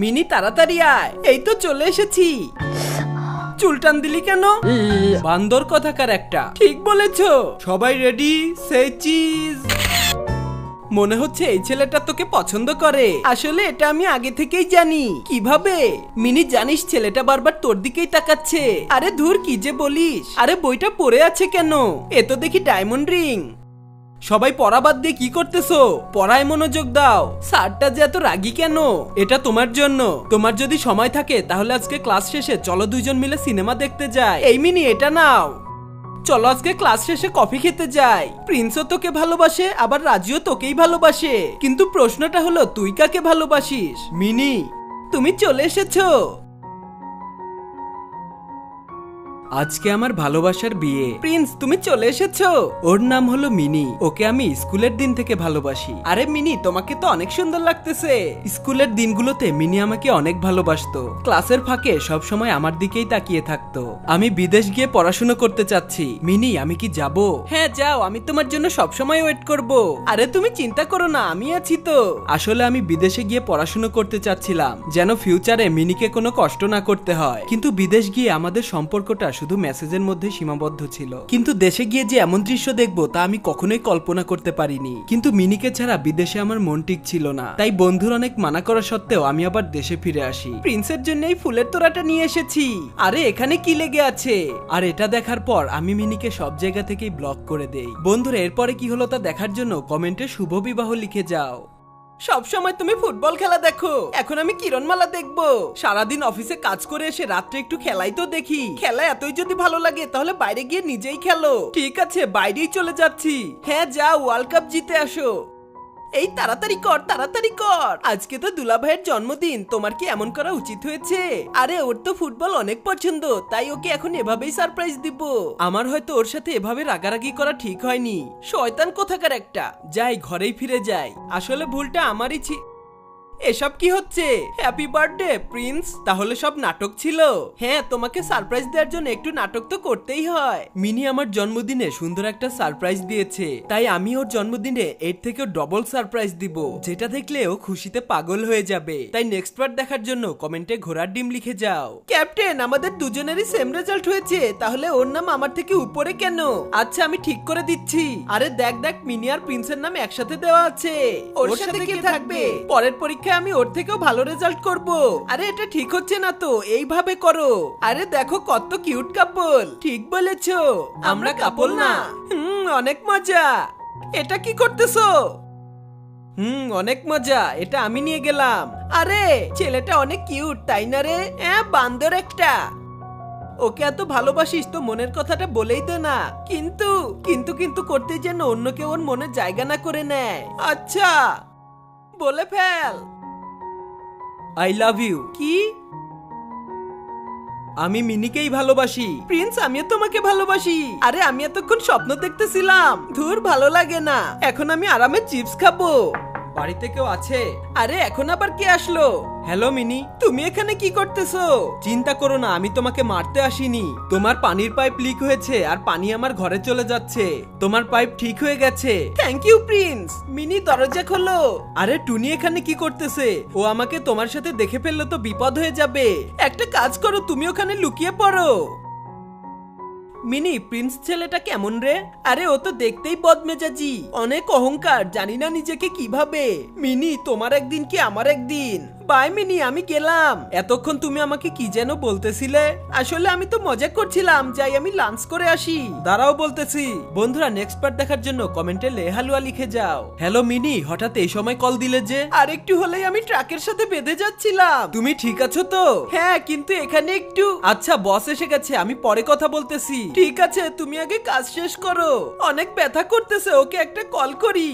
Mini তাড়াতাড়ি আয়। এই তো চলে এসেছি। চুলটান দিলি কেন? বান্দর কথাকার একটা। ঠিক বলেছ। সবাই রেডি সে চিজ মনে হচ্ছে এই ছেলেটা তোকে পছন্দ করে। আসলে এটা আমি আগে থেকেই জানি। কীভাবে? মিনি জানিস ছেলেটা বারবার তোর দিকেই তাকাচ্ছে। আরে ধুর কি যে বলিস? আরে বইটা পড়ে আছে কেন? এ তো দেখি ডায়মন্ড রিং সবাই পড়া বাদ দিয়ে কি করতেছো? পড়ায় মনোযোগ দাও। স্যারটা যে এত রাগি কেন? এটা তোমার জন্য। তোমার যদি সময় থাকে, তাহলে আজকে ক্লাস শেষে চলো দুইজন মিলে সিনেমা দেখতে যাই। এই মিনি, এটা নাও। চলো আজকে ক্লাস শেষে কফি খেতে যাই। প্রিন্সও তোকে ভালোবাসে, আবার রাজিও তোকেই ভালোবাসে। কিন্তু প্রশ্নটা হলো, তুই কাকে ভালোবাসিস? মিনি, তুমি চলে এসেছ। আজকে আমার ভালোবাসার বিয়ে। প্রিন্স, তুমি চলে এসেছ। ওর নাম হলো মিনি। ওকে আমি স্কুলের দিন থেকে ভালোবাসি। আরে মিনি, তোমাকে তো অনেক সুন্দর লাগতেছে। স্কুলের দিনগুলোতে মিনি আমাকে অনেক ভালোবাসতো। ক্লাসের ফাঁকে সব সময় আমার দিকেই তাকিয়ে থাকতো। আমি বিদেশ গিয়ে পড়াশোনা করতে চাচ্ছি। মিনি, আমি কি যাব? হ্যাঁ যাও। আমি তোমার জন্য সব সময় ওয়েট করব। আরে তুমি চিন্তা করো না, আমি আছি তো। আসলে আমি বিদেশে গিয়ে পড়াশোনা করতে চাচ্ছিলাম। যেন ফিউচারে মিনিকে কোনো কষ্ট না করতে হয়। কিন্তু বিদেশ গিয়ে আমাদের সম্পর্কটা শুধু মেসেজের মধ্যে সীমাবদ্ধ ছিল। কিন্তু দেশে গিয়ে যে এমন দৃশ্য দেখব, তা আমি কখনোই কল্পনা করতে পারিনি। কিন্তু মিনিকে ছাড়া বিদেশে আমার মন ঠিক ছিল না। তাই বন্ধুর অনেক মানা করা সত্ত্বেও আমি আবার দেশে ফিরে আসি। প্রিন্সের জন্য এই ফুলের তোড়াটা নিয়ে এসেছি। আরে, এখানে কি লেগে আছে? আর এটা দেখার পর আমি মিনিকে সব জায়গা থেকেই ব্লক করে দেই। বন্ধুরা, এরপরে কি হলো তা দেখার জন্য কমেন্টে শুভ বিবাহ লিখে যাও। সব সময় তুমি ফুটবল খেলা দেখো। এখন আমি কিরণমালা দেখব। সারাদিন অফিসে কাজ করে এসে রাত্রে একটু খেলাই তো দেখি। খেলা এতই যদি ভালো লাগে, তাহলে বাইরে গিয়ে নিজেই খেলো। ঠিক আছে, বাইরেই চলে যাচ্ছি। হ্যাঁ যা ওয়ার্ল্ড কাপ জিতে আসো। এই তাড়াতাড়ি কর তাড়াতাড়ি কর। আজকে তো দুলা ভাইয়ের জন্মদিন, তোমার কি এমন করা উচিত হয়েছে? আরে, ওর তো ফুটবল অনেক পছন্দ, তাই ওকে এখন এভাবেই সারপ্রাইজ দিব। আমার হয়তো ওর সাথে এভাবে রাগারাগি করা ঠিক হয়নি। শয়তান কোথাকার একটা। যাই, ঘরেই ফিরে যাই। আসলে ভুলটা আমারই ছি এসব কি হচ্ছে? হ্যাপি বার্থডে প্রিন্স তাহলে সব নাটক ছিল। হ্যাঁ তোমাকে সারপ্রাইজ দেওয়ার জন্য একটু নাটক তো করতেই হয়। মিনি আমার জন্মদিনে সুন্দর একটা সারপ্রাইজ দিয়েছে। তাই আমি ওর জন্মদিনে এর থেকে ডবল সারপ্রাইজ দিব। যেটা দেখলে ও খুশিতে পাগল হয়ে যাবে। তাই নেক্সট পার্ট দেখার জন্য কমেন্টে ঘোড়ার ডিম লিখে যাও। ক্যাপ্টেন আমাদের দুজনেরই সেম রেজাল্ট হয়েছে। তাহলে ওর নাম আমার থেকে উপরে কেন? আচ্ছা আমি ঠিক করে দিচ্ছি। আরে দেখ দেখ মিনি আর প্রিন্সের নাম একসাথে দেওয়া আছে। ওর সাথে কে থাকবে? পরের পরীক্ষায় আমি ওর থেকেও ভালো রেজাল্ট করব। আরে, এটা ঠিক হচ্ছে না তো, এইভাবে করো। আরে, দেখো কত কিউট কাপল ঠিক বলেছ। আমরা কাপল না। হুম, অনেক মজা। এটা কি করতেছো? হুম, অনেক মজা। এটা আমি নিয়ে গেলাম। আরে, ছেলেটা অনেক কিউট তাই না রে? হ্যাঁ বান্দর একটা। ওকে এত ভালোবাসিস তো মনের কথাটা বলেই দে না। কিন্তু কিন্তু কিন্তু করতে যেন অন্য কেউ ওর মনে জায়গা না করে নেয়। আচ্ছা বলে ফেল। আই লাভ ইউ কি? আমি মিনিকেই ভালোবাসি। প্রিন্স আমিও তোমাকে ভালোবাসি। আরে আমি এতক্ষণ স্বপ্ন দেখতেছিলাম। ধুর ভালো লাগে না। এখন আমি আরামে চিপস খাব। বাড়িতে কেউ আছে? আরে এখন আবার কে আসলো? হ্যালো মিনি। তুমি এখানে কি করতেছো? চিন্তা করো না আমি তোমাকে মারতে আসিনি। তোমার পানির পাইপ লিক হয়েছে আর পানি আমার ঘরে চলে যাচ্ছে। তোমার পাইপ ঠিক হয়ে গেছে। থ্যাংক ইউ প্রিন্স মিনি দরজা খোলো। আরে টুনি এখানে কি করতেছে? ও আমাকে তোমার সাথে দেখে ফেললে তো বিপদ হয়ে যাবে। একটা কাজ করো তুমি ওখানে লুকিয়ে পড়ো। মিনি, প্রিন্স ছেলেটা কেমন রে? আরে, ও তো দেখতেই বদমেজাজি। অনেক অহংকার, জানি না নিজেকে কীভাবে। মিনি, তোমার একদিন কি আমার একদিন? বাই মিনি, আমি গেলাম। এতক্ষণ তুমি আমাকে কি যেন বলতেছিলে? আসলে আমি তো মজা করছিলাম, যাই আমি লাঞ্চ করে আসি। দাঁড়াও বলতেছি। বন্ধুরা নেক্সট পার্ট দেখার জন্য কমেন্টে লেহালুয়া লিখে যাও। হ্যালো মিনি, হঠাৎ এই সময় কল দিলে যে? আর একটু হলেই আমি ট্রাকের সাথে বেঁধে যাচ্ছিলাম। তুমি ঠিক আছো তো? হ্যাঁ কিন্তু এখানে একটু। আচ্ছা বস এসে গেছে, আমি পরে কথা বলতেছি। ঠিক আছে, তুমি আগে কাজ শেষ করো। অনেক ব্যথা করতেছে, ওকে একটা কল করি।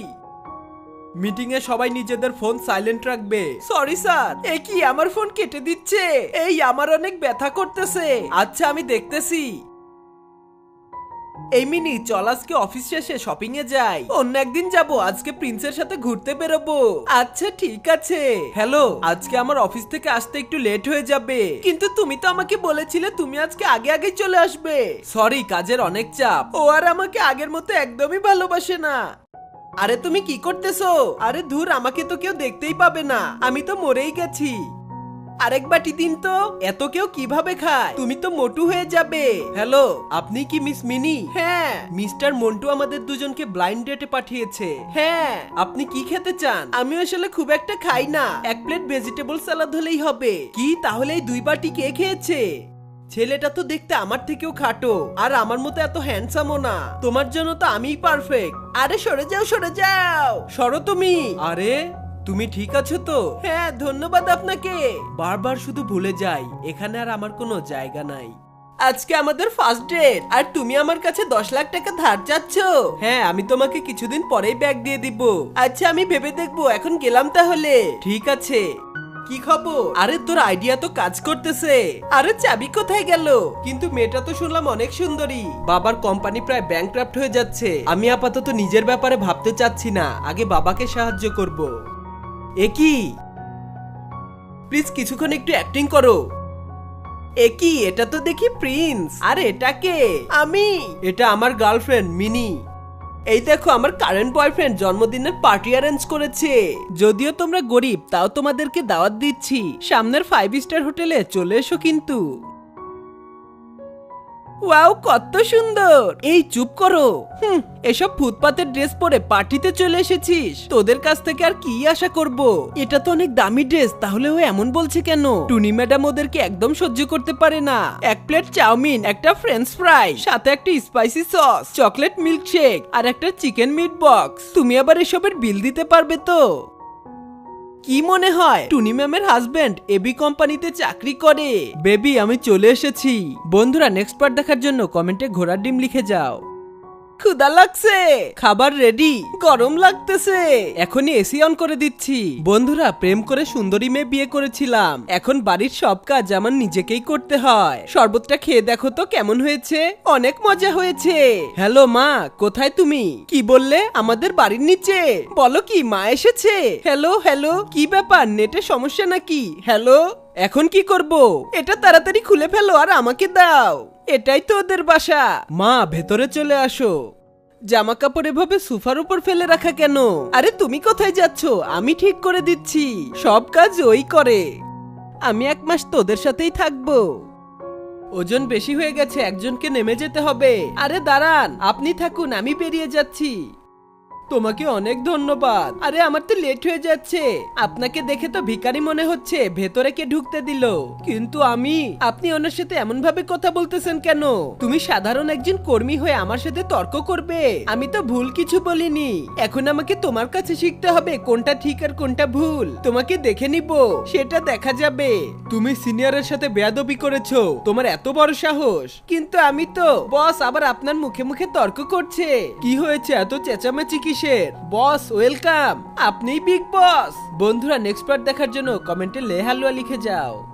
মিটিং এ সবাই নিজেদের ফোন সাইলেন্ট রাখবে। সরি স্যার এ কি আমার ফোন কেটে দিচ্ছে? এই আমার অনেক ব্যথা করতেছে। আচ্ছা আমি দেখতেছি। এই মিনি, চল আজকে অফিস শেষে শপিং এ যাই। অন্য একদিন যাব, আজকে প্রিন্সের সাথে ঘুরতে বেরোবো। আচ্ছা ঠিক আছে। হ্যালো আজকে আমার অফিস থেকে আসতে একটু লেট হয়ে যাবে। কিন্তু তুমি তো আমাকে বলেছিলে তুমি আজকে আগে আগে চলে আসবে। সরি কাজের অনেক চাপ। ও আর আমাকে আগের মতো একদমই ভালোবাসে না। আরে তুমি কি করতেছো? আরে ধুর, আমাকে তো কেউ দেখতেই পাবে না। আমি তো মরেই গেছি। আরেক বাটি দিন তো। এত কেউ কীভাবে খায়? তুমি তো মোটু হয়ে যাবে। হ্যালো, আপনি কি মিস মিনি? হ্যাঁ। মিস্টার মন্টু আমাদের দুজনকে ব্লাইন্ড ডেটে পাঠিয়েছে। হ্যাঁ। আপনি কি খেতে চান? আমি আসলে খুব একটা খাই না। এক প্লেট ভেজিটেবল সালাদ হলেই হবে। কি? তাহলে এই দুই বাটি কে খেয়েছে? ছেলেটা তো দেখতে আমার থেকেও খাটো আর আমার মতো এত হ্যান্ডসামও না। তোমার জন্য তো আমিই পারফেক্ট আরে সরে যাও সরে যাও। সরো তুমি। আরে তুমি ঠিক আছো তো? হ্যাঁ ধন্যবাদ আপনাকে। বারবার শুধু ভুলে যাই এখানে আর আমার কোনো জায়গা নাই। আজকে আমাদের ফার্স্ট ডেট আর তুমি আমার কাছে দশ লাখ টাকা ধার চাচ্ছ? হ্যাঁ আমি তোমাকে কিছুদিন পরেই ব্যাগ দিয়ে দিব। আচ্ছা আমি ভেবে দেখব এখন গেলাম তাহলে। ঠিক আছে। কি খবর? আরে, তোর আইডিয়া তো কাজ করতেছে। আরে, চাবি কোথায় গেল? কিন্তু মেয়েটা তো শুনলাম অনেক সুন্দরী। বাবার কোম্পানি প্রায় ব্যাংক্রাফট হয়ে যাচ্ছে। আমি আপাতত নিজের ব্যাপারে ভাবতে চাচ্ছি না। আগে বাবাকে সাহায্য করব। এ কি? প্লিজ কিছুক্ষণ একটু অ্যাক্টিং করো। এ কি? এটা তো দেখি প্রিন্স আর, এটা কে? আমি। এটা আমার গার্লফ্রেন্ড মিনি। এই দেখো, আমার কারেন্ট বয়ফ্রেন্ড জন্মদিনের পার্টি অ্যারেঞ্জ করেছে। যদিও তোমরা গরিব, তাও তোমাদেরকে দাওয়াত দিচ্ছি। সামনের ফাইভ স্টার হোটেলে চলে এসো কিন্তু। ওয়াও, কত সুন্দর। এই, চুপ করো। হুম, এসব ফুটপাতের ড্রেস পরে পার্টিতে চলে এসেছিস। তোদের কাছ থেকে আর কি আশা করব? এটা তো অনেক দামি ড্রেস, তাহলে ও এমন বলছে কেন? টুনি ম্যাডাম ওদেরকে একদম সহ্য করতে পারে না। এক প্লেট চাউমিন, একটা ফ্রেঞ্চ ফ্রাই, সাথে একটা spicy sauce, chocolate milk shake আর একটা চিকেন মিট বক্স। তুমি আবার এসবের বিল দিতে পারবে তো? কি মনে হয় টুনি ম্যামের হাজবেন্ড এবি কোম্পানিতে চাকরি করে? বেবি, আমি চলে এসেছি। বন্ধুরা নেক্সট পার্ট দেখার জন্য কমেন্টে ঘোড়ার ডিম লিখে যাও। ক্ষুদা লাগছে। খাবার রেডি গরম লাগতেছে। এখনই এসি অন করে দিচ্ছি। বন্ধুরা, প্রেম করে সুন্দরী মেয়ে বিয়ে করেছিলাম। এখন বাড়ির সব কাজ আমার নিজেকেই করতে হয়। শরবতটা খেয়ে দেখো তো কেমন হয়েছে। অনেক মজা হয়েছে। হ্যালো মা, কোথায় তুমি? কি বললে? আমাদের বাড়ির নিচে। বলো কি, মা এসেছে? হ্যালো হ্যালো, কি ব্যাপার? নেটে সমস্যা নাকি? হ্যালো? এখন কি করব? এটা তাড়াতাড়ি খুলে ফেলো আর আমাকে দাও। এটাই তো ওদের বাসা। মা, ভেতরে চলে আসো। জামা কাপড় এভাবে সোফার উপর ফেলে রাখা কেন? আরে, তুমি কোথায় যাচ্ছ? আমি ঠিক করে দিচ্ছি। সব কাজ ওই করে। আমি এক মাস তোদের সাথেই থাকব। ওজন বেশি হয়ে গেছে, একজনকে নেমে যেতে হবে। আরে, দাঁড়ান। আপনি থাকুন, আমি বেরিয়ে যাচ্ছি। তোমাকে অনেক ধন্যবাদ। আরে, আমার তো লেট হয়ে যাচ্ছে। আপনাকে দেখে তো ভিখারি মনে হচ্ছে, ভেতরে কে ঢুকতে দিল। কিন্তু আমি, আপনি ওনার সাথে এমন ভাবে কথা বলতেছেন কেন? তুমি সাধারণ একজন কর্মী হয়ে আমার সাথে তর্ক করবে। আমি তো ভুল কিছু বলিনি। এখন আমাকে তোমার কাছে শিখতে হবে কোনটা ঠিক আর কোনটা ভুল। তোমাকে দেখে নিব, সেটা দেখা যাবে। তুমি সিনিয়রের সাথে বেয়াদবি করেছ, তোমার এত বড় সাহস। কিন্তু আমি তো, বস আবার আপনার মুখে মুখে তর্ক করছে। কি হয়েছে? এত চেঁচামেচি কিসের? Boss, welcome. আপনি বিগ বস। বন্ধুরা নেক্সট পার্ট দেখার জন্য কমেন্টে লেহালুয়া লিখে যাও।